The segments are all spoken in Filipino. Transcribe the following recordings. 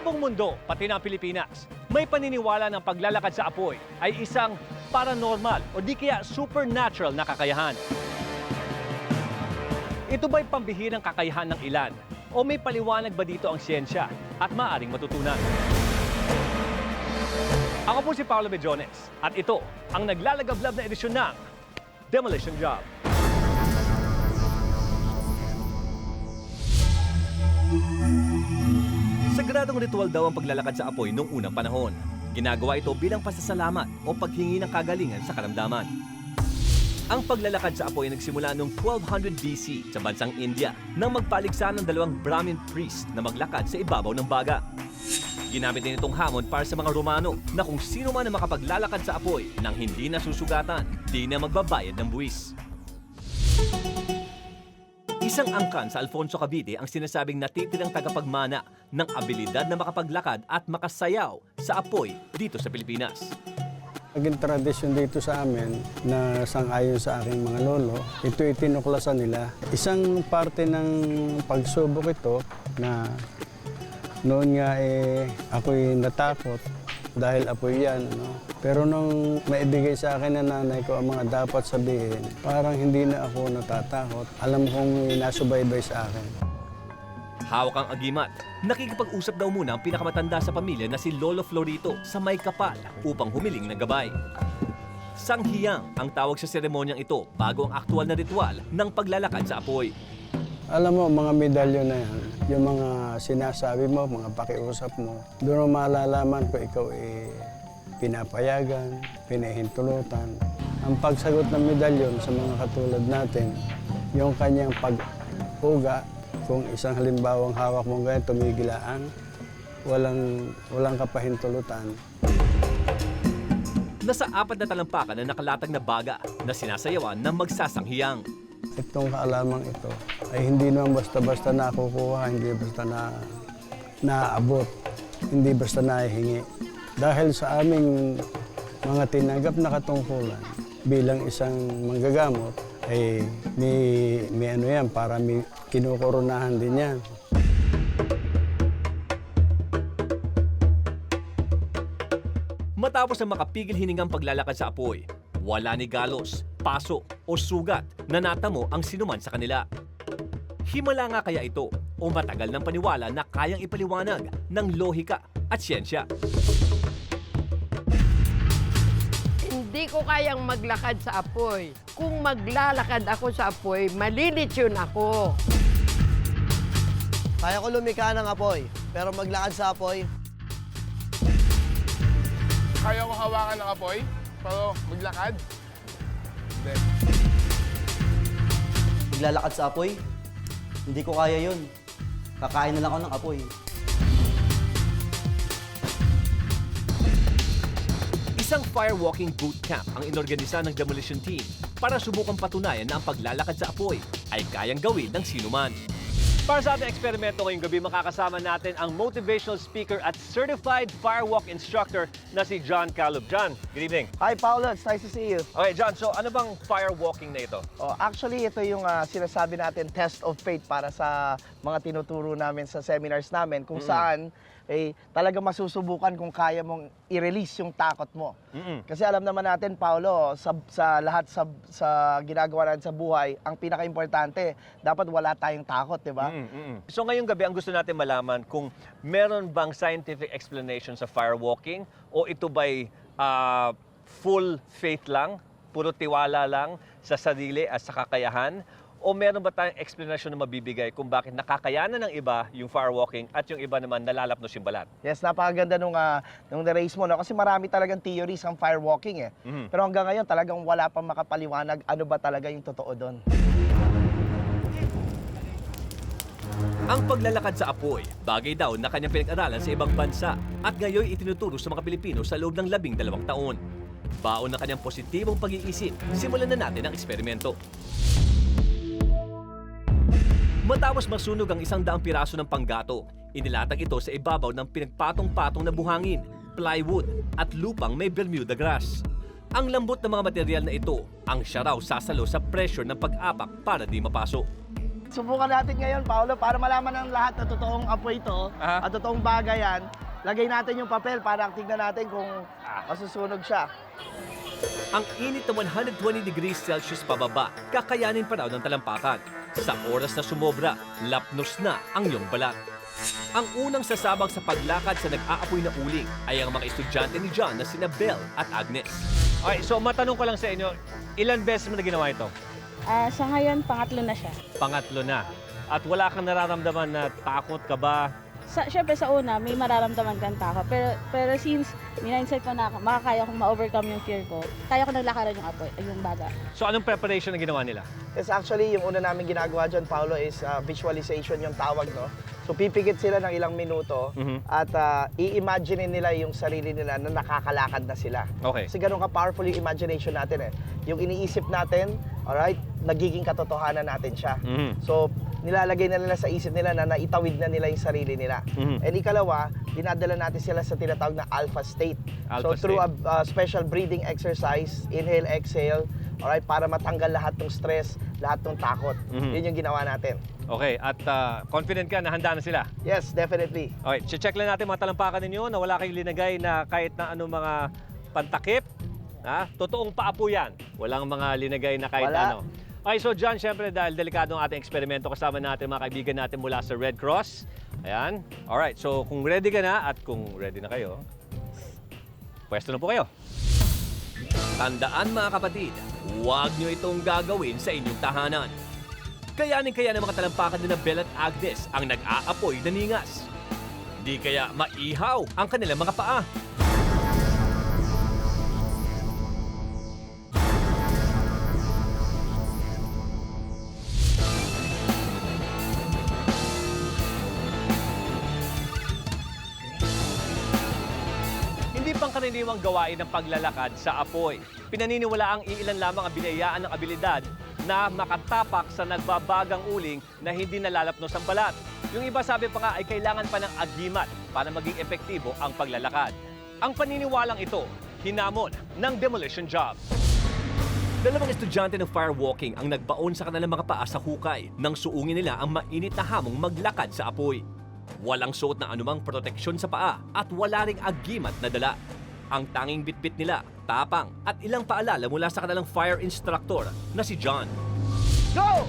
Sa buong mundo, pati na ang Pilipinas, may paniniwala ng paglalakad sa apoy ay isang paranormal o di kaya supernatural na kakayahan. Ito ba'y pambihirang kakayahan ng ilan? O may paliwanag ba dito ang siyensya at maaring matutunan? Ako po si Paolo Bejones at ito ang naglalagablab na edisyon ng Demolition Job. Sagradong ritual daw ang paglalakad sa apoy noong unang panahon. Ginagawa ito bilang pasasalamat o paghingi ng kagalingan sa karamdaman. Ang paglalakad sa apoy nagsimula noong 1200 BC sa bansang India nang magpaligsa ng dalawang Brahmin priest na maglakad sa ibabaw ng baga. Ginamit din itong hamon para sa mga Romano na kung sino man ang makapaglalakad sa apoy nang hindi nasusugatan, di na magbabayad ng buwis. Isang angkan sa Alfonso Cavite ang sinasabing natitirang tagapagmana ng abilidad na makapaglakad at makasayaw sa apoy dito sa Pilipinas. Naging tradisyon dito sa amin na sangayon sa aking mga lolo, ito itinuklasan nila. Isang parte ng pagsubok ito na noon nga eh ako'y natakot dahil apoy yan. Ano? Pero nung maibigay sa akin ng nanay ko ang mga dapat sabihin, parang hindi na ako natatakot. Alam kong nasubaybay sa akin. Hawak ang agimat. Nakikipag-usap daw muna ang pinakamatanda sa pamilya na si Lolo Florito sa may kapal upang humiling ng gabay. Sanghiyang ang tawag sa seremonyang ito bago ang aktual na ritual ng paglalakad sa apoy. Alam mo, mga medalyo na yan, yung mga sinasabi mo, mga pakiusap mo, doon mo malalaman kung ikaw eh, pinapayagan, pinahintulutan. Ang pagsagot ng medalyon sa mga katulad natin, yung kanyang pag-uga, kung isang halimbawang hawak mo ganyan, tumigilaan, walang, walang kapahintulutan, Nasa apat na talampakan na nakalatag na baga na sinasayawan ng magsasanghiyang. Itong kaalamang ito ay hindi naman basta-basta nakukuha, hindi basta na naaabot, hindi basta nahihingi. Dahil sa aming mga tinanggap na katungkulan bilang isang manggagamot, ay may, may ano yan, para may kinukoronahan din yan. Matapos na makapigil hiningang paglalakad sa apoy, wala ni galos, paso o sugat na natamo ang sinuman sa kanila. Himala nga kaya ito o matagal ng paniwala na kayang ipaliwanag ng lohika at siyensya. Hindi ko kayang maglakad sa apoy. Kung maglalakad ako sa apoy, malilitsyon ako. Kaya ko lumika ng apoy, pero maglakad sa apoy, Kaya mo hawakan ng apoy, pero maglakad? Hindi. Maglalakad sa apoy? Hindi ko kaya yun. Kakain na lang ako ng apoy. Isang firewalking boot camp ang inorganisa ng demolition team para subukang patunayan na ang paglalakad sa apoy ay kayang gawin ng sinuman. Para sa ating eksperimento ngayong gabi, makakasama natin ang motivational speaker at certified firewalk instructor na si John Calub. John, good evening. Hi, Paolo. It's nice to see you. Okay, John, so ano bang firewalking na ito? Oh, actually, ito yung ah, sinasabi natin test of faith para sa mga tinuturo namin sa seminars namin kung saan eh, talaga masusubukan kung kaya mong i-release yung takot mo. Mm-mm. Kasi alam naman natin, Paolo, sa, sa lahat sa, sa ginagawa natin sa buhay, ang pinaka-importante, dapat wala tayong takot, di ba? Mm. So ngayong gabi, ang gusto natin malaman kung meron bang scientific explanation sa firewalking o ito ba'y ah, full faith lang, puro tiwala lang sa sarili at sa kakayahan o meron ba tayong explanation na mabibigay kung bakit nakakayanan ng iba yung firewalking at yung iba naman nalalapnos yung balat? Yes, napakaganda nung, uh, nung na-raise mo. No? Kasi marami talagang theories ang firewalking eh. Mhm. Pero hanggang ngayon, talagang wala pang makapaliwanag ano ba talaga yung totoo doon. Ang paglalakad sa apoy, bagay daw na kanyang pinag-aralan sa ibang bansa at ngayon itinuturo sa mga Pilipino sa loob ng labing dalawang taon. Baon ng kanyang positibong pag-iisip, simulan na natin ang eksperimento. Matapos masunog ang isang daang piraso ng panggato, inilatag ito sa ibabaw ng pinagpatong-patong na buhangin, plywood at lupang may Bermuda grass. Ang lambot ng mga material na ito, ang siya raw sasalo sa pressure ng pag-apak para di mapasok. Subukan natin ngayon, Paolo, para malaman ng lahat na totoong apoy ito Aha. at totoong bagay yan. Lagay natin yung papel para tignan natin kung Ah. masusunog siya. Ang init na 120 degrees Celsius pababa, kakayanin pa raw ng talampakan. Sa oras na sumobra, lapnos na ang iyong balat. Ang unang sasabak sa paglakad sa nag-aapoy na uling ay ang mga estudyante ni John na sina Belle at Agnes. Okay, so matanong ko lang sa inyo, ilan beses mo na ginawa ito? Ah, sa ngayon, pangatlo na siya. Pangatlo na. At wala kang nararamdaman na takot ka ba? Sa, Siyempre sa una, may mararamdaman kang takot. Pero, pero since minindset ko na makakaya kong ma-overcome yung fear ko, kaya ko naglakaran yung apoy, yung baga. So anong preparation na ginawa nila? Yes, actually, yung una namin ginagawa dyan, Paolo, is uh, visualization yung tawag, no? So, pipikit sila ng ilang minuto Mhm. at uh, i-imagine nila yung sarili nila na nakakalakad na sila. Okay. Kasi ganun ka-powerful yung imagination natin eh. Yung iniisip natin, alright, nagiging katotohanan natin siya. Mhm. So, nilalagay na nila sa isip nila na naitawid na nila yung sarili nila. Mhm. And ikalawa, dinadala natin sila sa tinatawag na alpha state. Alpha so, through state. a uh, special breathing exercise, inhale, exhale, alright, para matanggal lahat ng stress, lahat ng takot. Mhm. Yun yung ginawa natin. Okay, at ah, confident ka na handa na sila? Yes, definitely. Okay, check lang natin mga talampakan ninyo na wala kayong linagay na kahit na anong mga pantakip. Ha? Totoong paapo yan. Walang mga linagay na kahit Wala. ano. Okay, so John, syempre dahil delikado ang ating eksperimento, kasama natin mga kaibigan natin mula sa Red Cross. Ayan. Alright, so kung ready ka na at kung ready na kayo, pwesto na po kayo. Tandaan mga kapatid, huwag nyo itong gagawin sa inyong tahanan. Kayanin kaya ng mga talampakan nila Belle at Agnes ang nag-aapoy na ningas. Di kaya maihaw ang kanilang mga paa. Pangkaraniwang gawain ng paglalakad sa apoy. Pinaniniwala ang iilan lamang ang binayaan ng abilidad na makatapak sa nagbabagang uling na hindi nalalapnos ang balat. Yung iba sabi pa nga ay kailangan pa ng agimat para maging epektibo ang paglalakad. Ang paniniwalang ito, hinamon ng demolition job. Dalawang estudyante ng firewalking ang nagbaon sa kanilang mga paa sa hukay nang suungin nila ang mainit na hamong maglakad sa apoy. Walang suot na anumang proteksyon sa paa at wala ring agimat na dala. Ang tanging bitbit nila, tapang at ilang paalala mula sa kanilang fire instructor na si John. Go!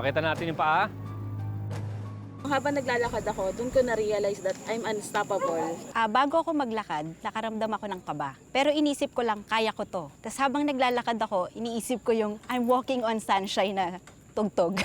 Pakita natin yung paa. Habang naglalakad ako, doon ko na-realize that I'm unstoppable. Ah, bago ako maglakad, nakaramdam ako ng kaba. Pero inisip ko lang, kaya ko to. Tapos habang naglalakad ako, iniisip ko yung I'm walking on sunshine na tugtog.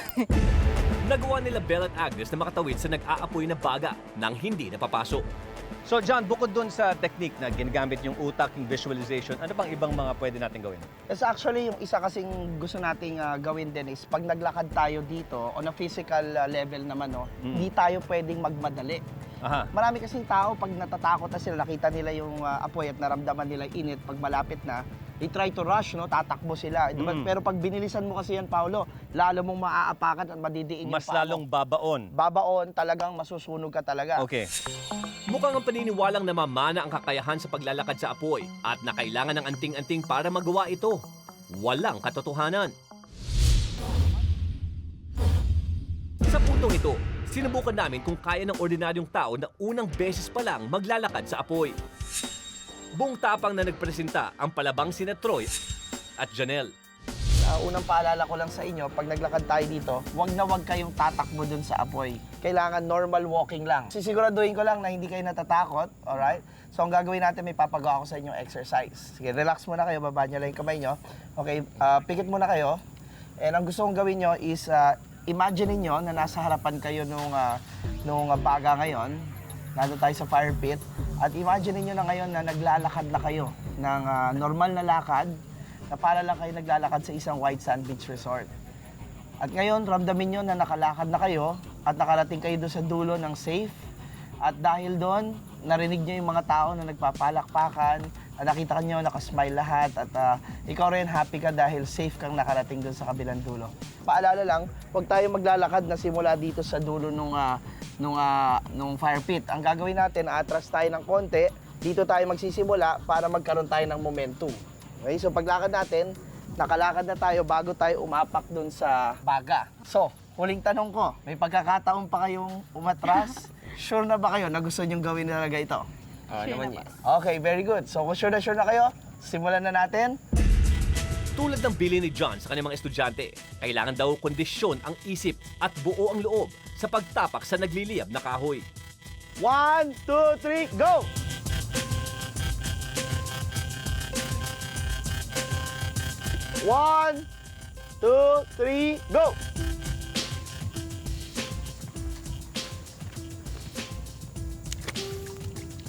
Nagawa nila Belle at Agnes na makatawid sa nag-aapoy na baga nang hindi napapasok. So John, bukod dun sa technique na ginagamit yung utak, yung visualization, ano pang ibang mga pwede natin gawin? Yes, actually, yung isa kasing gusto nating ah, gawin din is pag naglakad tayo dito, on a physical ah, level naman, no, Mm. hindi tayo pwedeng magmadali. Aha. Marami kasing tao, pag natatakot na sila, nakita nila yung ah, apoy at naramdaman nila yung init pag malapit na, they try to rush, no? tatakbo sila. Di ba? Mm. Pero pag binilisan mo kasi yan, Paolo, lalo mong maaapakan at madidiin yung Mas paa mo. lalong babaon. Babaon, talagang masusunog ka talaga. Okay. Mukhang ang paniniwalang namamana ang kakayahan sa paglalakad sa apoy at na kailangan ng anting-anting para magawa ito. Walang katotohanan. Sa puntong ito, sinubukan namin kung kaya ng ordinaryong tao na unang beses pa lang maglalakad sa apoy. Buong tapang na nagpresenta ang palabang sina Troy at Janelle. Ah, unang paalala ko lang sa inyo, pag naglakad tayo dito, wag na wag kayong tatakbo dun sa apoy. Kailangan normal walking lang. Sisiguraduhin ko lang na hindi kayo natatakot, alright? So ang gagawin natin, may papagawa ko sa inyo exercise. Sige, relax muna kayo, baba niyo lang yung kamay nyo. Okay, ah, pikit muna kayo. And ang gusto kong gawin nyo is, ah, imagine niyo na nasa harapan kayo nung, ah, nung baga ngayon. Nandun tayo sa fire pit. At imagine niyo na ngayon na naglalakad na kayo ng ah, normal na lakad na para lang kayo naglalakad sa isang white sand beach resort. At ngayon, ramdamin nyo na nakalakad na kayo at nakarating kayo doon sa dulo ng safe. At dahil doon, narinig nyo yung mga tao na nagpapalakpakan, at nakita nyo, nakasmile lahat, at ah, ikaw rin happy ka dahil safe kang nakarating doon sa kabilang dulo. Paalala lang, huwag tayo maglalakad na simula dito sa dulo nung, ah, nung, ah, nung fire pit. Ang gagawin natin, atras tayo ng konti. Dito tayo magsisimula para magkaroon tayo ng momentum. Okay, so paglakad natin, nakalakad na tayo bago tayo umapak dun sa baga. So, huling tanong ko, may pagkakataon pa kayong umatras? sure na ba kayo na gusto nyong gawin talaga ito? Sure na po. Okay, very good. So kung sure na sure na kayo, simulan na natin. Tulad ng bili ni John sa kanyang mga estudyante, kailangan daw kondisyon ang isip at buo ang loob sa pagtapak sa nagliliyab na kahoy. One, two, three, go! One, two, three, go!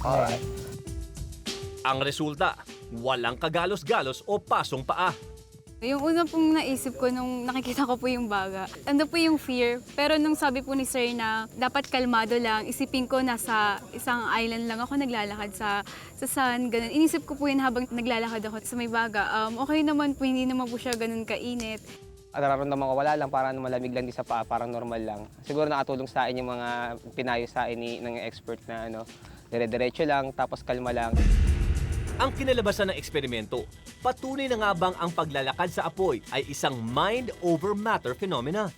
Alright. Ang resulta, walang kagalos-galos o pasong paa. Yung una pong naisip ko nung nakikita ko po yung baga, ano po yung fear. Pero nung sabi po ni sir na dapat kalmado lang, isipin ko nasa isang island lang ako naglalakad sa, sa sun, ganun. Inisip ko po yun habang naglalakad ako sa may baga. Um, okay naman po, hindi naman po siya ganun kainit. At nararamdaman ko wala lang, parang malamig lang din sa paa, parang normal lang. Siguro nakatulong sa akin yung mga pinayo sa akin ni, ng expert na ano, dire-diretso lang, tapos kalma lang. Ang kinalabasan ng eksperimento, patunay na nga bang ang paglalakad sa apoy ay isang mind over matter phenomena?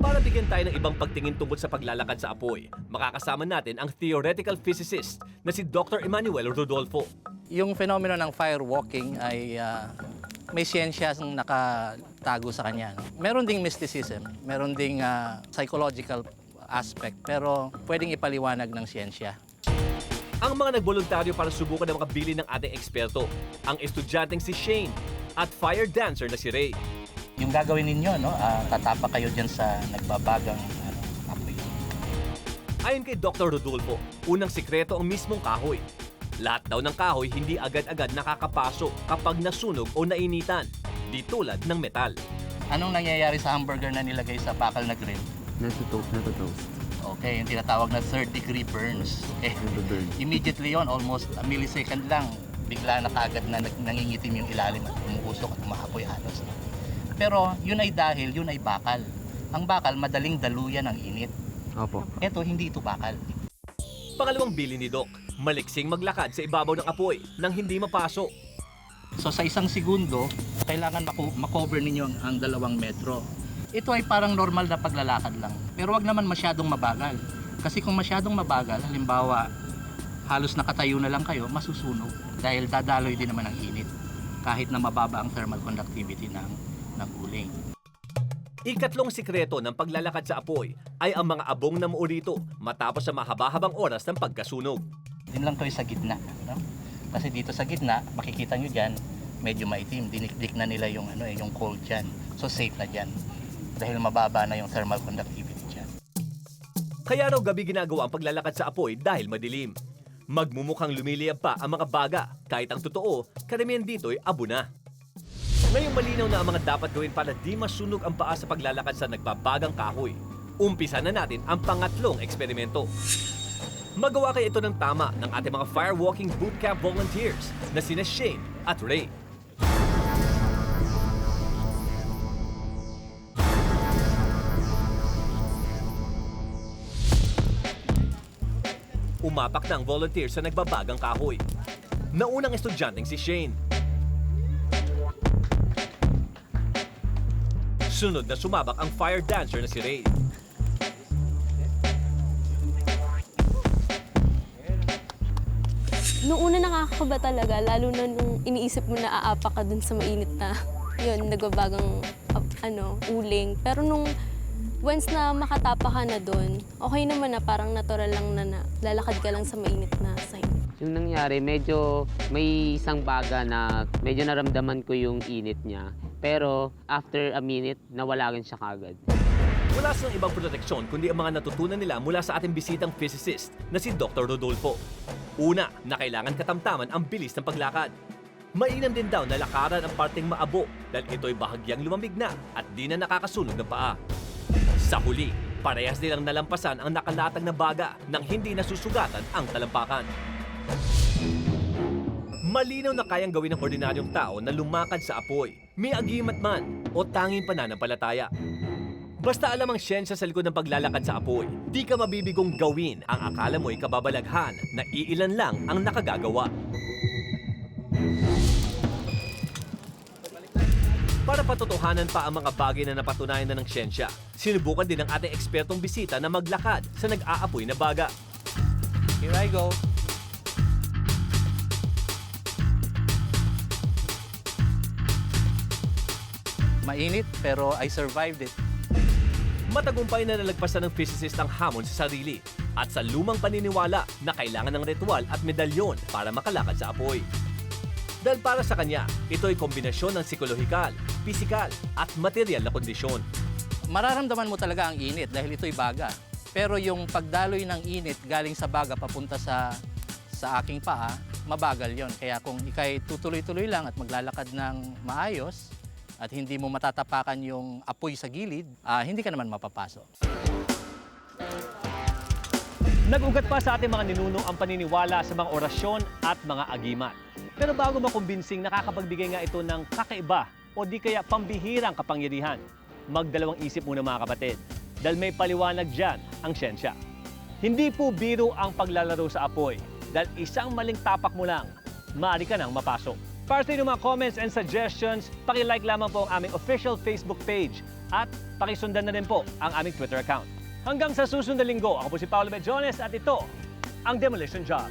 Para bigyan tayo ng ibang pagtingin tungkol sa paglalakad sa apoy, makakasama natin ang theoretical physicist na si Dr. Emmanuel Rodolfo. Yung fenomeno ng firewalking ay ah, may siyensya ang nakatago sa kanya. Meron ding mysticism, meron ding ah, psychological aspect, pero pwedeng ipaliwanag ng siyensya. Ang mga nagboluntaryo para subukan ang makabili ng ating eksperto, ang estudyanteng si Shane at fire dancer na si Ray. Yung gagawin ninyo, no, ah, tatapa kayo dyan sa nagbabagang ano, apoy. Ayon kay Dr. Rodolfo, unang sikreto ang mismong kahoy. Lahat daw ng kahoy hindi agad-agad nakakapaso kapag nasunog o nainitan, di tulad ng metal. Anong nangyayari sa hamburger na nilagay sa bakal na grill? Natutoast, natutoast. Okay, yung tinatawag na third degree burns. Okay. Immediately yon almost a millisecond lang, bigla na kagad na nangingitim yung ilalim at umuusok at umaapoy halos. Pero yun ay dahil yun ay bakal. Ang bakal madaling daluyan ng init. Opo. Ito, hindi ito bakal. Pangalawang bili ni Doc, maliksing maglakad sa ibabaw ng apoy nang hindi mapasok. So sa isang segundo, kailangan mako- makover ninyo ang, ang dalawang metro. Ito ay parang normal na paglalakad lang. Pero wag naman masyadong mabagal. Kasi kung masyadong mabagal, halimbawa, halos nakatayo na lang kayo, masusunog. Dahil dadaloy din naman ang init. Kahit na mababa ang thermal conductivity ng, ng uling. Ikatlong sikreto ng paglalakad sa apoy ay ang mga abong na muo rito matapos sa mahaba-habang oras ng pagkasunog. Din lang kayo sa gitna. No? Kasi dito sa gitna, makikita nyo dyan, medyo maitim. Dinikdik na nila yung, ano, eh, yung cold dyan. So safe na dyan. Dahil mababa na yung thermal conductivity dyan. Kaya raw gabi ginagawa ang paglalakad sa apoy dahil madilim. Magmumukhang lumiliyab pa ang mga baga kahit ang totoo, karamihan dito'y abo na. Ngayong malinaw na ang mga dapat gawin para di masunog ang paa sa paglalakad sa nagbabagang kahoy. Umpisa na natin ang pangatlong eksperimento. Magawa kaya ito ng tama ng ating mga firewalking bootcamp volunteers na sina Shane at Ray. Umapak na ang volunteer sa nagbabagang kahoy. Naunang estudyanteng si Shane. Sunod na sumabak ang fire dancer na si Ray. Noong una nakakakaba talaga, lalo na nung iniisip mo na aapak ka dun sa mainit na, yun, nagbabagang ap- ano, uling. Pero nung once na makatapa ka na dun, okay naman na parang natural lang na, na lalakad ka lang sa mainit na sign. Yung nangyari, medyo may isang baga na medyo naramdaman ko yung init niya. Pero after a minute, nawala rin siya kagad. Wala silang ibang proteksyon kundi ang mga natutunan nila mula sa ating bisitang physicist na si Dr. Rodolfo. Una, na kailangan katamtaman ang bilis ng paglakad. Mainam din daw na lakaran ang parteng maabo dahil ito'y bahagyang lumamig na at di na nakakasunog ng paa. Sa huli, parehas nilang nalampasan ang nakalatag na baga nang hindi nasusugatan ang talampakan. Malinaw na kayang gawin ng ordinaryong tao na lumakad sa apoy, may agimat man o tanging pananampalataya. Basta alam ang siyensya sa likod ng paglalakad sa apoy, di ka mabibigong gawin ang akala mo'y kababalaghan na iilan lang ang nakagagawa. Para patotohanan pa ang mga bagay na napatunayan na ng siyensya, sinubukan din ng ating ekspertong bisita na maglakad sa nag-aapoy na baga. Here I go. Mainit pero I survived it. Matagumpay na nalagpasan ng physicist ang hamon sa sarili at sa lumang paniniwala na kailangan ng ritual at medalyon para makalakad sa apoy. Dahil para sa kanya, ito ay kombinasyon ng psikolohikal, pisikal at material na kondisyon. Mararamdaman mo talaga ang init dahil ito'y baga. Pero yung pagdaloy ng init galing sa baga papunta sa sa aking paa, mabagal yon. Kaya kung ikay tutuloy-tuloy lang at maglalakad ng maayos at hindi mo matatapakan yung apoy sa gilid, ah, hindi ka naman mapapasok. Nag-ugat pa sa ating mga ninuno ang paniniwala sa mga orasyon at mga agimat. Pero bago makumbinsing nakakapagbigay nga ito ng kakaiba o di kaya pambihirang kapangyarihan, magdalawang isip muna mga kapatid. Dahil may paliwanag dyan ang siyensya. Hindi po biro ang paglalaro sa apoy dahil isang maling tapak mo lang, maaari ka nang mapasok. Para sa mga comments and suggestions, pakilike lamang po ang aming official Facebook page at pakisundan na rin po ang aming Twitter account. Hanggang sa susunod na linggo, ako po si Paolo Bejones at ito, ang Demolition Job.